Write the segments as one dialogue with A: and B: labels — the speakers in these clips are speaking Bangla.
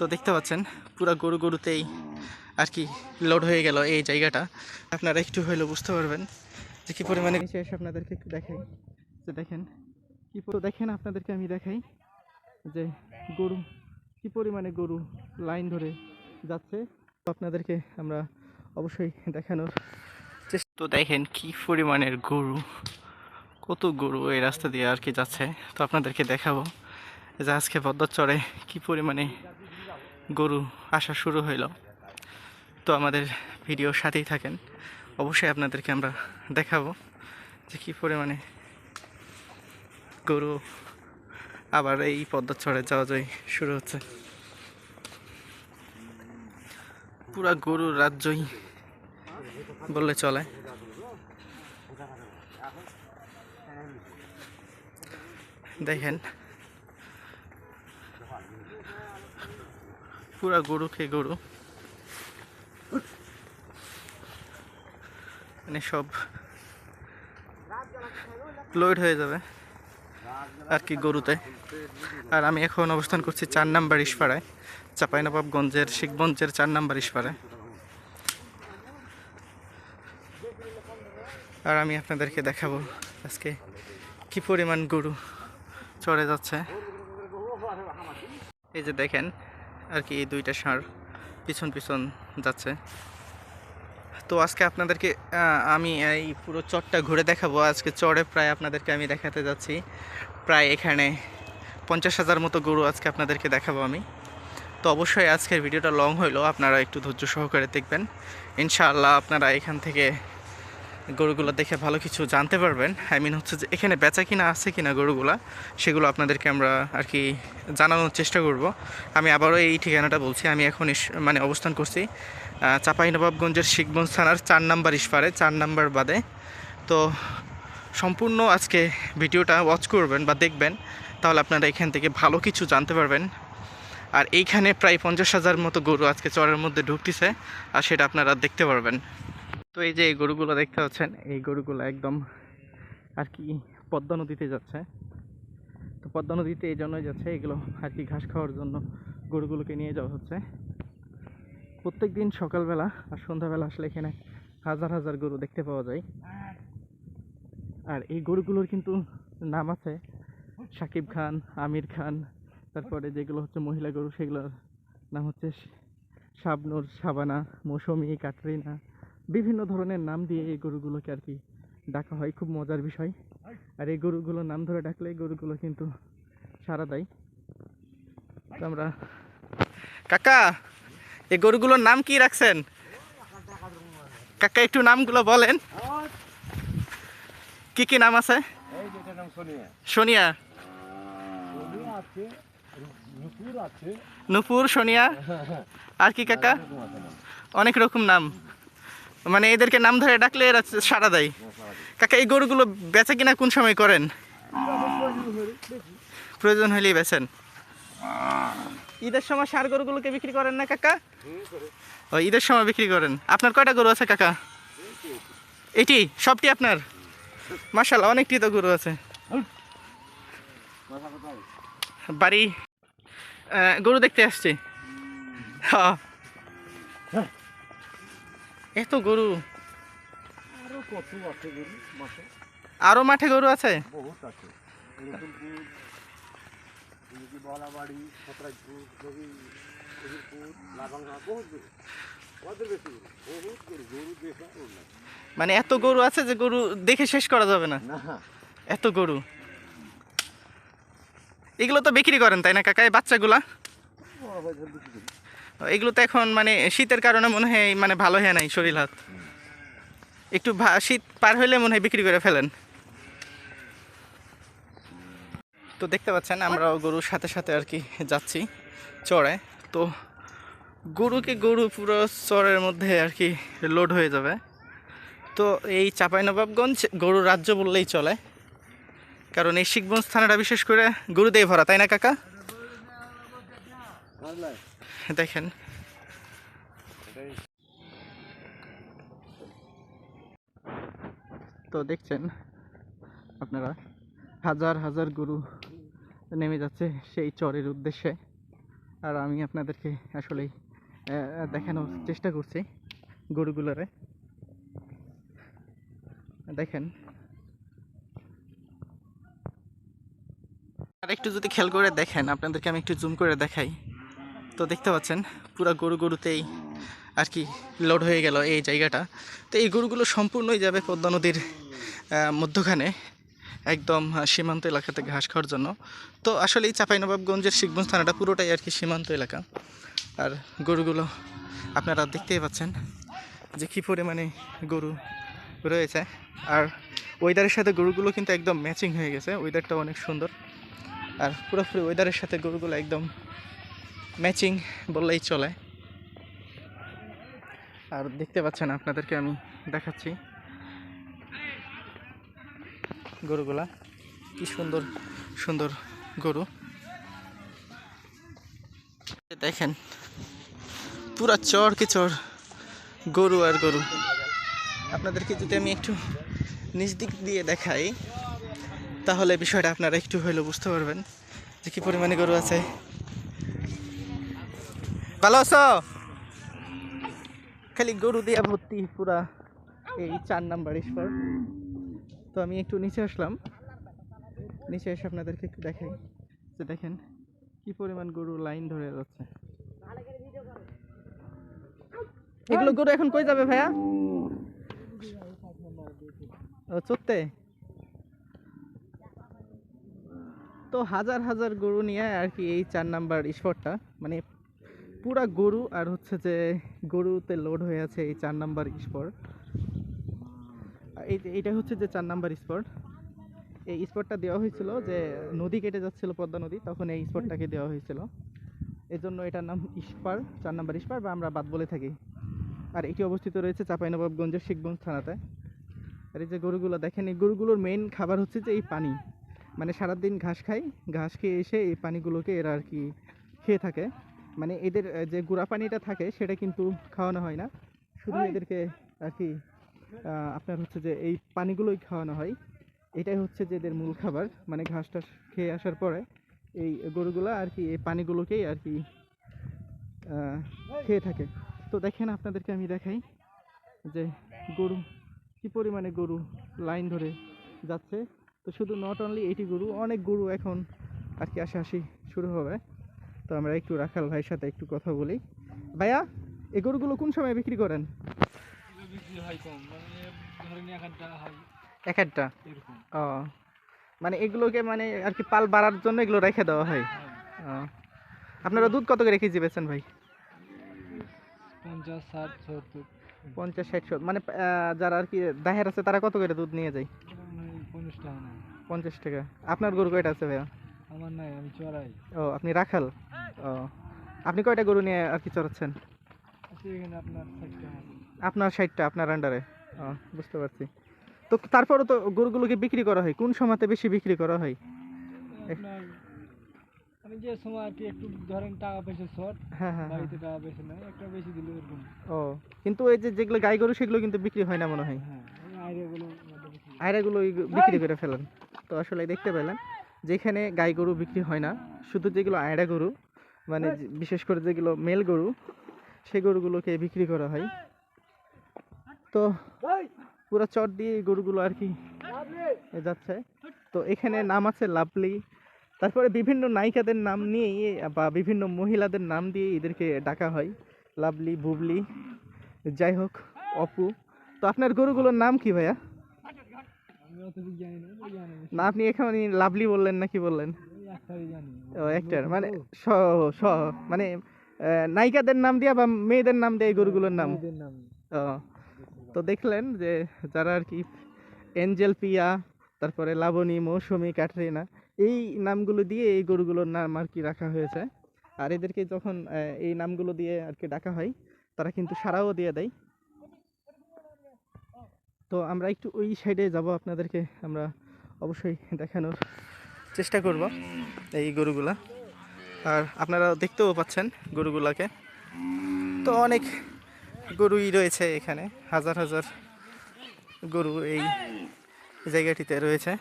A: তো দেখতে পাচ্ছেন পুরো গরু গরুতেই আর কি লোড হয়ে গেল এই জায়গাটা। আপনারা একটু হইলেও বুঝতে পারবেন যে কী পরিমাণে এসে আপনাদেরকে একটু দেখাই। যে দেখেন কী দেখেন আপনাদেরকে আমি দেখাই যে গরু কী পরিমাণে গরু লাইন ধরে যাচ্ছে। তো আপনাদেরকে আমরা অবশ্যই দেখানোর চেষ্টা তো দেখেন কি পরিমাণের গরু কত গরু এই রাস্তা দিয়ে আর কি যাচ্ছে। তো আপনাদেরকে দেখাবো যে আজকে চড়ে কী পরিমাণে গরু আসা শুরু হইল। তো আমাদের ভিডিওর সাথেই থাকেন। অবশ্যই আপনাদেরকে আমরা দেখাবো যে কী পরিমাণে গরু আবার এই চড়ে যাওয়া যায় শুরু হচ্ছে। পুরা গরুর রাজ্যই বললে চলে। দেখেন পুরা গরু খেয়ে গরু। মানে সব লোড হয়ে যাবে আর কি গরুতে। আর আমি এখন অবস্থান করছি চার নাম্বার ইস্পাড়ায়, চাঁপাইনবাবগঞ্জের, শিখগঞ্জের চার নাম্বার ইস্পাড়ায়। আর আমি আপনাদেরকে দেখাবো আজকে কি পরিমাণ গরু চড়ে যাচ্ছে। এই যে দেখেন আর কি এই দুইটা ষাঁড় পিছন পিছন যাচ্ছে। তো আজকে আপনাদেরকে আমি এই পুরো চরটা ঘুরে দেখাবো। আজকে চরে প্রায় আপনাদেরকে আমি দেখাতে যাচ্ছি। প্রায় এখানে পঞ্চাশ হাজার মতো গরু আজকে আপনাদেরকে দেখাবো আমি। তো অবশ্যই আজকের ভিডিওটা লং হইল, আপনারা একটু ধৈর্য সহকারে দেখবেন। ইনশাআল্লাহ আপনারা এখান থেকে গরুগুলো দেখে ভালো কিছু জানতে পারবেন। আই মিন হচ্ছে যে এখানে বেচা কিনা আছে কিনা গরুগুলা, সেগুলো আপনাদেরকে আমরা আর কি জানানোর চেষ্টা করব। আমি আবারও এই ঠিকানাটা বলছি, আমি এখন মানে অবস্থান করছি চাঁপাইনবাবগঞ্জের শিখগঞ্জ থানার চার নাম্বার ইস্পারে, চার নাম্বার বাদে। তো সম্পূর্ণ আজকে ভিডিওটা ওয়াচ করবেন বা দেখবেন, তাহলে আপনারা এখান থেকে ভালো কিছু জানতে পারবেন। আর এইখানে প্রায় পঞ্চাশ হাজার মতো গরু আজকে চরের মধ্যে ঢুকতেছে, আর সেটা আপনারা দেখতে পারবেন। তো এই যে এই গরুগুলো দেখতে পাচ্ছেন, এই গরুগুলো একদম আর কি পদ্মা নদীতে যাচ্ছে। তো পদ্মা নদীতে এই জন্যই যাচ্ছে, এগুলো আর কি ঘাস খাওয়ার জন্য গরুগুলোকে নিয়ে যাওয়া হচ্ছে। প্রত্যেক দিন সকালবেলা আর সন্ধ্যাবেলা আসলে এখানে হাজার হাজার গরু দেখতে পাওয়া যায়। আর এই গরুগুলোর কিন্তু নাম আছে সাকিব খান, আমির খান, তারপরে যেগুলো হচ্ছে মহিলা গরু, সেগুলোর নাম হচ্ছে শাবনুর, শাবানা, মৌসুমি, কাটরিনা বিভিন্ন ধরনের নাম দিয়ে এই গরুগুলোকে আর কি ডাকা হয়। খুব মজার বিষয়। আর এই গরুগুলোর নাম ধরে ডাকলে এই গরুগুলো কিন্তু সারা দেয়। তো আমরা কাকা এই গরুগুলোর নাম কি রাখছেন? কাকা একটু নামগুলো বলেন। কি কি নাম আছে?
B: সোনিয়া। নুপুর
A: সোনিয়া। আর কি কাকা। অনেক রকম নাম। মানে এদেরকে নাম ধরে ডাকলে এরা সারা দেয়। কাকা, এই গরুগুলো বেচা কিনা কোন সময় করেন? প্রয়োজন হলেই বেচেন। ঈদের সময় সার গরুগুলোকে বিক্রি করেন না কাকা? ও, ঈদের সময় বিক্রি করেন। আপনার কয়টা গরু আছে কাকা? এটি, সবটি আপনার? মাসাল্লাহ অনেকটি তো গরু আছে। বাড়ি গরু দেখতে আসছি। হ্যাঁ। এত গরু। আরও মাঠে গরু আছে?
B: বহুত
A: মানে এত গরু আছে যে গরু দেখে শেষ করা যাবে না?
B: না।
A: এত গরু। এগুলো তো বিক্রি করেন তাই না কাকা এই বাচ্চাগুলা? এগুলো তো এখন মানে শীতের কারণে মনে হয় মানে ভালো হয় নাই শরীর হাত। একটু শীত পার হইলে মনে হয় বিক্রি করে ফেলেন। তো দেখতে পাচ্ছেন, আমরাও গরুর সাথে সাথে আর কি যাচ্ছি চড়ে তো গরুকে গরু পুরো চরের মধ্যে আর কি লোড হয়ে যাবে। তো এই চাঁপাইনবাবগঞ্জ গরুর রাজ্য বললেই চলে। কারণ এই শিখগঞ্জ থানাটা বিশেষ করে গরু দিয়ে ভরা, তাই না কাকা? দেখেন। তো দেখছেন আপনারা, হাজার হাজার গরু নেমে যাচ্ছে সেই চরের উদ্দেশ্যে। আর আমি আপনাদেরকে আসলেই দেখানোর চেষ্টা করছি গরুগুলোরে। দেখেন। আর একটু যদি খেয়াল করে দেখেন, আপনাদেরকে আমি একটু জুম করে দেখাই। তো দেখতে পাচ্ছেন, পুরো গরু গরুতেই আর কি লোড হয়ে গেল এই জায়গাটা। তো এই গরুগুলো সম্পূর্ণই যাবে পদ্মা নদীর মধ্যখানে, একদম সীমান্ত এলাকাতে ঘাস খাওয়ার জন্য। তো আসলে এই চাঁপাইনবাবগঞ্জের শিখগঞ্জ থানাটা পুরোটাই আর কি সীমান্ত এলাকা। আর গরুগুলো আপনারা দেখতেই পাচ্ছেন যে কী পরিমাণে গরু রয়েছে। আর ওয়েদারের সাথে গরুগুলো কিন্তু একদম ম্যাচিং হয়ে গেছে ওয়েদারটা অনেক সুন্দর। আর পুরোপুরি ওয়েদারের সাথে গরুগুলো একদম ম্যাচিং বললেই চলে। আর দেখতে পাচ্ছেন আপনাদেরকে আমি দেখাচ্ছি। গরুগুলা কি সুন্দর সুন্দর গরু। দেখেন, পুরা চর কি চর গরু আর গরু। আপনাদেরকে যদি আমি একটু নিজ দিক দিয়ে দেখাই, তাহলে বিষয়টা আপনারা একটু হইলেও বুঝতে পারবেন যে কি পরিমাণে গরু আছে। ভালো আছো? খালি গরু দিয়ে ভর্তি পুরা এই চার নাম্বার স্পর তো আমি একটু নিচে আসলাম। নিচে এসে আপনাদেরকে একটু দেখাই। যে দেখেন কি পরিমাণ গরু লাইন ধরে যাচ্ছে। এগুলো গরু এখন কই যাবে ভাইয়া? চড়তে? তো হাজার হাজার গরু নিয়ে আর কি এই চার নাম্বার স্পটটা মানে পুরা গরু আর হচ্ছে যে গরুতে লোড হয়ে আছে এই চার নাম্বার স্পট এই এইটা হচ্ছে যে চার নাম্বার স্পট এই স্পটটা দেওয়া হয়েছিল যে নদী কেটে যাচ্ছিল, পদ্মা নদী, তখন এই স্পটটাকে দেওয়া হয়েছিল। জন্য এটার নাম ইস্পার, চার নাম্বার ইস্পার বা আমরা বাদ বলে থাকি। আর এটি অবস্থিত রয়েছে চাঁপাইনবাবগঞ্জের শিখগঞ্জ থানাতে। আর এই যে গরুগুলো দেখেন, এই গরুগুলোর মেইন খাবার হচ্ছে যে এই পানি। মানে সারাদিন ঘাস খায় ঘাস খেয়ে এসে এই পানিগুলোকে এরা আর কি খেয়ে থাকে। মানে এদের যে গুঁড়া পানিটা থাকে সেটা কিন্তু খাওয়ানো হয় না। শুধু এদেরকে আর কি আপনার হচ্ছে যে এই পানিগুলোই খাওয়ানো হয়। এটাই হচ্ছে যে এদের মূল খাবার। মানে ঘাস টাস খেয়ে আসার পরে এই গরুগুলো আর কি এই পানিগুলোকেই আর কি খেয়ে থাকে। তো দেখেন আপনাদেরকে আমি দেখাই যে গরু কি পরিমাণে গরু লাইন ধরে যাচ্ছে। তো শুধু নট অনলি এইটি গরু অনেক গরু এখন আর কি আসাআসি শুরু হবে। তো আমরা একটু রাখাল ভাইয়ের সাথে একটু কথা বলি। ভাইয়া এই গরুগুলো কোন সময় বিক্রি করেন?
B: হয় মানে এক একটা হয়।
A: ও মানে এগুলোকে মানে আর কি পাল বাড়ার জন্য এগুলো রেখে দেওয়া হয়? ও আপনারা দুধ কত করে কেজি বেচেন ভাই?
B: পঞ্চাশ ষাট সত্তর।
A: পঞ্চাশ ষাট সত্তর। মানে যারা আর কি দাহের আছে তারা কত করে দুধ নিয়ে যায়?
B: পঞ্চাশ টাকা
A: পঞ্চাশ টাকা। আপনার গরু কয়টা আছে ভাইয়া?
B: আমার নাই আমি চড়াই।
A: ও আপনি রাখাল? ও। আপনি কয়টা গরু নিয়ে আর কি চড়াচ্ছেন?
B: আপনার টাকা
A: আপনার ষাটটা আপনার আন্ডারে ও বুঝতে পারছি। তো তারপরে তো গরুগুলোকে বিক্রি করা হয়। কোন সময়তে বেশি বিক্রি করা হয়?
B: আমি যে সময় আর কি একটু ধরেন টাকা পয়সা শর্ট
A: হ্যাঁ হ্যাঁ হ্যাঁ।
B: বাড়িতে টাকা পয়সা নাই একটা বেশি দিলে এরকম।
A: ও কিন্তু এই যে যেগুলো গাই গরু সেগুলো কিন্তু বিক্রি হয় না মনে হয়? আয়রাগুলো বিক্রি করে ফেলেন। তো আসলে দেখতে পেলেন যেখানে গাই গরু বিক্রি হয় না শুধু যেগুলো আয়রা গরু মানে যে- বিশেষ করে যেগুলো মেল গরু সেই গরুগুলোকে বিক্রি করা হয়। তো পুরো চট দিয়ে এই গরুগুলো আর কি যাচ্ছে। তো এখানে নাম আছে লাভলি। তারপরে বিভিন্ন নায়িকাদের নাম নিয়ে বা বিভিন্ন মহিলাদের নাম দিয়ে এদেরকে ডাকা হয়। লাভলি বুবলি যাই হোক অপু। তো আপনার গরুগুলোর নাম কি ভাইয়া?
B: দিক জানি না
A: না। আপনি এখানে লাভলি বললেন নাকি বললেন?
B: ওই একটাই জানি
A: ও একটার মানে স স মানে নায়িকাদের নাম দিয়া বা মেয়েদের নাম দিয়ে এই গরুগুলোর নাম? ও তো দেখলেন যে যারা আর কি এঞ্জেল পিয়া তারপরে লাবণী মৌসুমি ক্যাটরিনা এই নামগুলো দিয়ে এই গরুগুলোর নাম আর কি রাখা হয়েছে। আর এদেরকে যখন এই নামগুলো দিয়ে আর কি ডাকা হয় তারা কিন্তু সারাও দিয়ে দেয়। তো আমরা একটু ওই সাইডে যাব আপনাদেরকে আমরা অবশ্যই দেখানোর চেষ্টা করব এই গরুগুলা। আর আপনারা দেখতেও পাচ্ছেন গরুগুলাকে। তো অনেক গরুই রয়েছে এখানে, হাজার হাজার গরু এই জায়গাটিতে রয়েছে।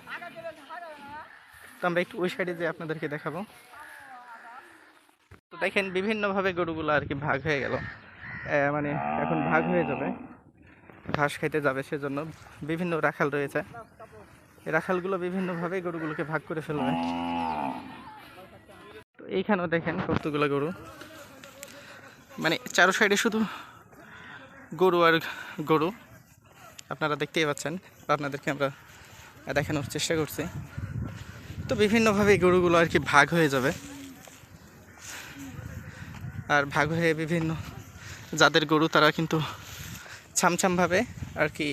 A: তো আমরা একটু ওই সাইডে যে আপনাদেরকে দেখাবো। তো দেখেন বিভিন্নভাবে গরুগুলো আর কি ভাগ হয়ে গেল। মানে এখন ভাগ হয়ে যাবে, ঘাস খাইতে যাবে সেজন্য বিভিন্ন রাখাল রয়েছে। রাখালগুলো বিভিন্নভাবে গরুগুলোকে ভাগ করে ফেলবে। তো এইখানেও দেখেন কতগুলো গরু। মানে চারো সাইডে শুধু গরু আর গরু। আপনারা দেখতেই পাচ্ছেন আপনাদেরকে আমরা দেখানোর চেষ্টা করছি। তো বিভিন্নভাবে গরুগুলো আর কি ভাগ হয়ে যাবে। আর ভাগ হয়ে বিভিন্ন যাদের গরু তারা কিন্তু ছামছামভাবে আর কি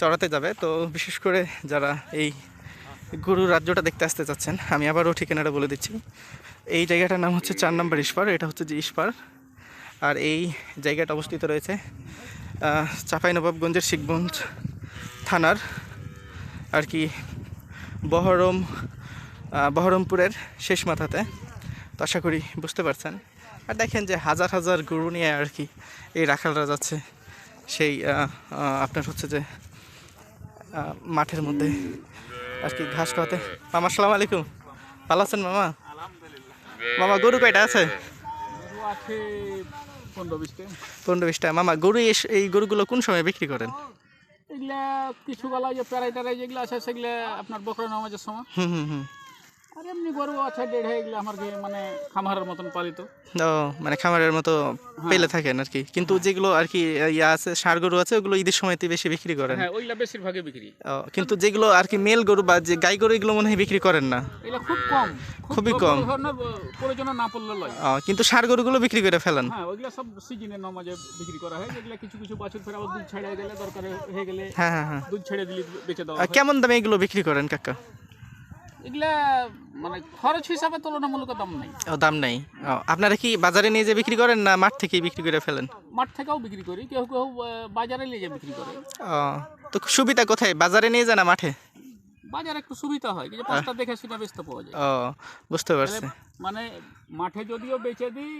A: চড়াতে যাবে। তো বিশেষ করে যারা এই গরু রাজ্যটা দেখতে আসতে চাচ্ছেন, আমি আবারও ঠিকানাটা বলে দিচ্ছি। এই জায়গাটার নাম হচ্ছে চার নম্বর ইস্পার, এটা হচ্ছে যে ইস্পার। আর এই জায়গাটা অবস্থিত রয়েছে চাঁপাইনবাবগঞ্জের শিখগঞ্জ থানার আর কি বহরম বহরমপুরের শেষ মাথাতে। তো আশা করি বুঝতে পারছেন। আর দেখেন যে হাজার হাজার গরু নিয়ে আর কি এই রাখালরা যাচ্ছে। সেই আপনার হচ্ছে যে মাঠের মধ্যে। আর কি ঘাস খাওয়াতে। মামা আসসালামু আলাইকুম। ভালো আছেন মামা? মামা গরু কয়টা আছে?
B: পনেরো বিশটা।
A: মামা গরু এস- এই গরুগুলো কোন সময় বিক্রি করেন?
B: এগুলা কিছু গলা যে প্যারাই টারাই যেগুলো আছে সেগুলো আপনার বকরা নামাজের সময়।
A: হুম হুম হুম।
B: এমনি গরু আছে দেড় এগুলো আমার কি মানে খামারের মতন পালিত।
A: ও মানে খামারের মতো পেলে থাকেন আর কি। কিন্তু যেগুলো আর কি ইয়া আছে ষাঁড় গরু আছে ওগুলো ঈদের সময়তে বেশি বিক্রি করেন।
B: হ্যাঁ ওইগুলা বেশিরভাগই বিক্রি।
A: ও, কিন্তু যেগুলো আর কি মেল গরু বা যে গাই গরু এগুলো মনে হয় বিক্রি করেন না।
B: এগুলা খুব কম।
A: খুবই কম।
B: প্রয়োজন না পড়লে লয়।
A: কিন্তু ষাঁড় গরুগুলো বিক্রি করে ফেলেন।
B: হ্যাঁ ওইগুলা সব সিজনের নামাজে বিক্রি করা হয়। যেগুলা কিছু কিছু বাছুর আবার দুধ ছেড়ে গেলে দরকার হয়ে গেলে
A: হ্যাঁ হ্যাঁ হ্যাঁ।
B: দুধ ছেড়ে দিলে বেঁচে
A: আর কেমন দামে এগুলো বিক্রি করেন কাকা?
B: এগুলা মানে খরচ হিসাবে তুলনামূলক দাম নাই।
A: ও দাম নাই। আপনারা কি বাজারে নিয়ে যে বিক্রি করেন না মাঠ থেকেই বিক্রি করে ফেলেন?
B: মাঠ থেকেও বিক্রি করি কেউ কেউ বাজারে নিয়ে যায় বিক্রি করে।
A: ও তো সুবিধা কোথায়? বাজারে নিয়ে যায় না মাঠে?
B: বাজারে একটু সুবিধা হয় যে পাঁচটা দেখে শুনে বেচতে পাওয়া যায়।
A: ও বুঝতে পারছি।
B: মানে মাঠে যদিও বেচে দিই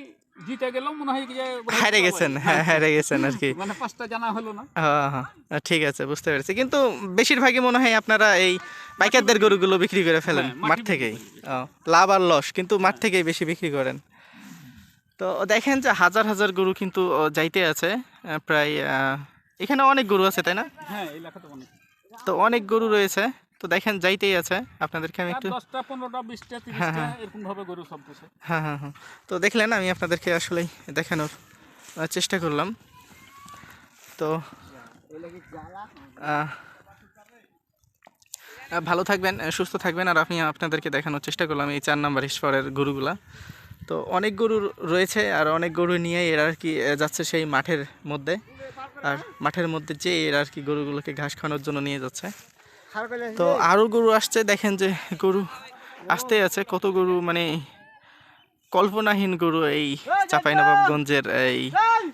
B: জিতে গেলেও মনে হয় যে
A: হারে গেছেন হ্যাঁ হারে গেছেন আর কি।
B: মানে পাঁচটা জানা হলো না।
A: হ্যাঁ হ্যাঁ ঠিক আছে বুঝতে পেরেছি। কিন্তু বেশিরভাগই মনে হয় আপনারা এই পাইকারদের গরুগুলো বিক্রি করে ফেলেন
B: হ্যাঁ,
A: মাঠ
B: বিক্রি
A: থেকেই। লাভ আর লস কিন্তু মাঠ থেকেই বেশি বিক্রি করেন। তো দেখেন যে হাজার হাজার গরু কিন্তু যাইতে আছে প্রায় আহ, এখানে অনেক গরু আছে তাই না?
B: হ্যাঁ এই অনেক।
A: তো অনেক গরু রয়েছে। তো দেখেন যাইতেই আছে। আপনাদেরকে আমি একটু
B: দশটা পনেরোটা বিশটা তিরিশটা এরকম ভাবে গরু সব
A: হ্যাঁ হ্যাঁ হ্যাঁ। তো দেখলেন আমি আপনাদেরকে আসলেই দেখানোর চেষ্টা করলাম। তো ভালো থাকবেন সুস্থ থাকবেন আর আমি আপনাদেরকে দেখানোর চেষ্টা করলাম এই চার নাম্বার ঈশ্বরের গরুগুলা। তো অনেক গরু রয়েছে আর অনেক গরু নিয়ে এরা আর কি যাচ্ছে সেই মাঠের মধ্যে। আর মাঠের মধ্যে যে এরা আর কি গরুগুলোকে ঘাস খাওয়ানোর জন্য নিয়ে যাচ্ছে। তো আরও গরু আসছে দেখেন যে গরু আসতে আছে কত গরু মানে কল্পনাহীন গরু এই চাঁপাইনবাবগঞ্জের এই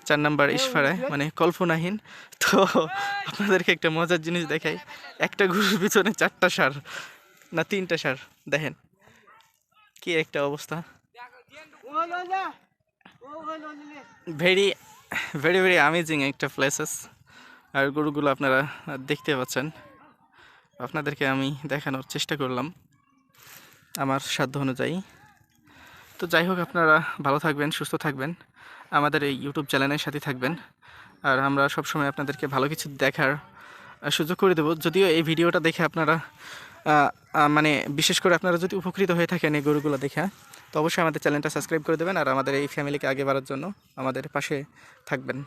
A: চার নাম্বার ইস্পারে মানে কল্পনাহীন। তো আপনাদেরকে একটা মজার জিনিস দেখাই একটা গরুর পিছনে চারটা সার না তিনটা সার দেখেন। কি একটা অবস্থা। ভেরি ভেরি ভেরি অ্যামেজিং একটা প্লেসেস আর গরুগুলো আপনারা দেখতে পাচ্ছেন। আপনাদেরকে আমি দেখানোর চেষ্টা করলাম আমার সাধ্য অনুযায়ী। তো যাই হোক, আপনারা ভালো থাকবেন, সুস্থ থাকবেন, আমাদের এই ইউটিউব চ্যানেলের সাথে থাকবেন, আর আমরা সবসময় আপনাদেরকে ভালো কিছু দেখার সুযোগ করে দেবো। যদিও এই ভিডিওটা দেখে আপনারা মানে বিশেষ করে আপনারা যদি উপকৃত হয়ে থাকেন এই গরুগুলো দেখে, তো অবশ্যই আমাদের চ্যানেলটা সাবস্ক্রাইব করে দেবেন, আর আমাদের এই ফ্যামিলিকে আগে বাড়ার জন্য আমাদের পাশে থাকবেন।